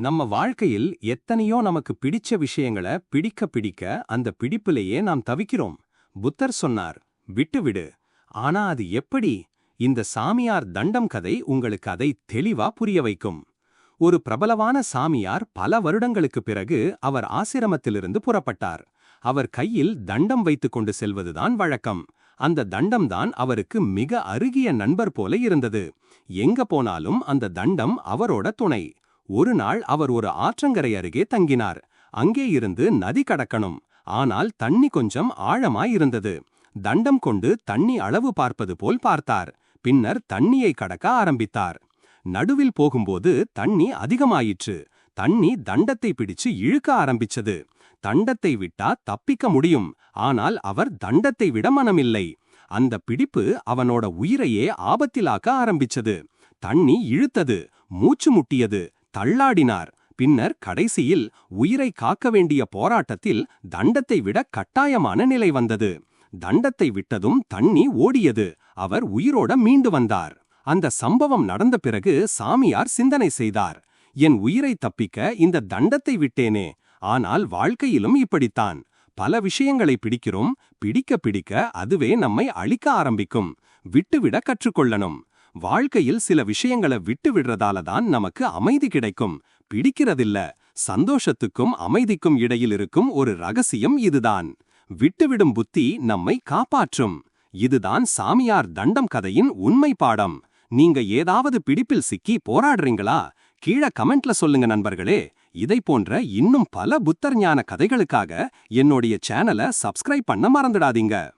நம்ம வாழ்க்கையில் எத்தனையோ நமக்கு பிடிச்ச விஷயங்களை பிடிக்க பிடிக்க அந்த பிடிப்பிலேயே நாம் தவிக்கிறோம். புத்தர் சொன்னார் விட்டுவிடு. ஆனா அது எப்படி? இந்த சாமியார் தண்டம் கதை உங்களுக்கு அதை தெளிவா புரிய வைக்கும். ஒரு பிரபலமான சாமியார் பல வருடங்களுக்குப் பிறகு அவர் ஆசிரமத்திலிருந்து புறப்பட்டார். அவர் கையில் தண்டம் வைத்துக் கொண்டு செல்வதுதான் வழக்கம். அந்த தண்டம்தான் அவருக்கு மிக அருகிய நண்பர் போல இருந்தது. எங்க போனாலும் அந்த தண்டம் அவரோட துணை. ஒரு நாள் அவர் ஒரு ஆற்றங்கரை அருகே தங்கினார். அங்கே இருந்து நதி கடக்கணும். ஆனால் தண்ணி கொஞ்சம் ஆழமாயிருந்தது தண்டம் கொண்டு தண்ணி அளவு பார்ப்பது போல் பார்த்தார். பின்னர் தண்ணியை கடக்க ஆரம்பித்தார். நடுவில் போகும்போது தண்ணி அதிகமாயிற்று. தண்ணி தண்டத்தை பிடிச்சு இழுக்க ஆரம்பிச்சது. தண்டத்தை விட்டா தப்பிக்க முடியும். ஆனால் அவர் தண்டத்தை விட மனமில்லை. அந்த பிடிப்பு அவனோட உயிரையே ஆபத்திலாக்க ஆரம்பிச்சது. தண்ணி இழுத்தது. மூச்சு முட்டியது. தள்ளாடினார். பின்னர் கடைசியில் உயிரை காக்க வேண்டிய போராட்டத்தில் தண்டத்தை விட கட்டாயமான நிலை வந்தது. தண்டத்தை விட்டதும் தண்ணி ஓடியது. அவர் உயிரோட மீண்டு வந்தார். அந்த சம்பவம் நடந்த பிறகு சாமியார் சிந்தனை செய்தார். என் உயிரை தப்பிக்க இந்த தண்டத்தை விட்டேனே. ஆனால் வாழ்க்கையிலும் இப்படித்தான். பல விஷயங்களை பிடிக்கிறோம். பிடிக்க பிடிக்க அதுவே நம்மை அழிக்க ஆரம்பிக்கும். விட்டுவிட கற்றுக்கொள்ளணும். வாழ்க்கையில் சில விஷயங்களை விட்டு விடுறதால தான் நமக்கு அமைதி கிடைக்கும். பிடிக்கிறதில்ல. சந்தோஷத்துக்கும் அமைதிக்கும் இடையில் இருக்கும் ஒரு ரகசியம் இதுதான். விட்டுவிடும் புத்தி நம்மை காப்பாற்றும். இதுதான் சாமியார் தண்டம் கதையின் உண்மை பாடம். நீங்க ஏதாவது பிடிப்பில் சிக்கி போராடுறீங்களா? கீழ கமெண்ட்ல சொல்லுங்க நண்பர்களே. இதை போன்ற இன்னும் பல புத்தர் ஞான கதைகளுக்காக என்னுடைய சேனலை சப்ஸ்கிரைப் பண்ண மறந்துடாதீங்க.